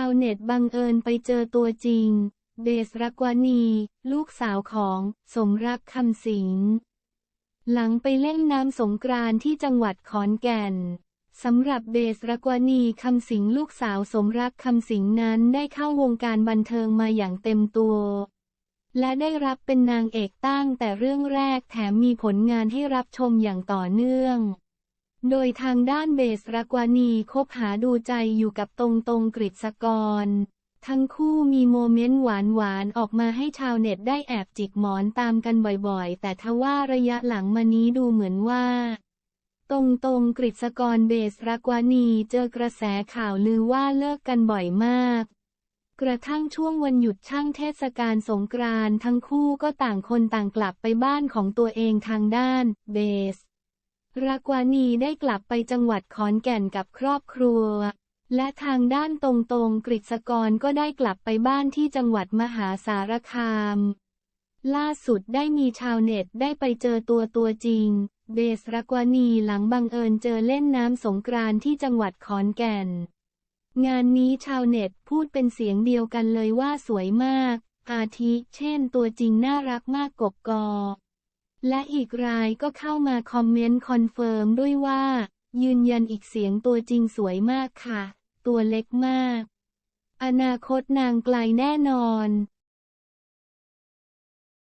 าวเน็ตบังเอิญไปเจอตัวจริง เบสรักวานี ลูกสาวของสมรักคำสิง หลังไปเล่นน้ำสงกรานต์ที่จังหวัดขอนแก่นสำหรับเบสรักวานีคำสิงลูกสาวสมรักคำสิงนั้นได้เข้าวงการบันเทิงมาอย่างเต็มตัว และได้รับเป็นนางเอกตั้งแต่เรื่องแรกแถมมีผลงานให้รับชมอย่างต่อเนื่อง โดยทางด้านเบสรักวานีคบหาดูใจอยู่กับตรงตรงกฤษกร ทั้งคู่มีโมเมนต์หวานๆออกมาให้ชาวเน็ตได้แอบจิกหมอนตามกันบ่อยๆ แต่ทว่าระยะหลังมานี้ดูเหมือนว่า ตรงตรงกฤษกรเบสรักวานีเจอกระแสข่าวลือว่าเลิกกันบ่อยมาก กระทั่งช่วงวันหยุดช่างเทศกาลสงกรานต์ทั้งคู่ก็ต่างคนต่างกลับไปบ้านของตัวเองทางด้านเบส รักวานีได้กลับไปจังหวัดขอนแก่นกับครอบครัว และทางด้านตรงตรงกฤษกรก็ได้กลับไปบ้านที่จังหวัดมหาสารคาม ล่าสุดได้มีชาวเน็ตได้ไปเจอตัวตัวจริง เบสรักวานีหลังบังเอิญเจอเล่นน้ำสงกรานต์ที่จังหวัดขอนแก่น งานนี้ชาวเน็ตพูดเป็นเสียงเดียวกันเลยว่าสวยมาก อาทิเช่นตัวจริงน่ารักมากกบกอ และอีกรายก็เข้ามาคอมเมนต์คอนเฟิร์มด้วยว่า ยืนยันอีกเสียงตัวจริงสวยมากค่ะ ตัวเล็กมาก อนาคตนางไกลแน่นอน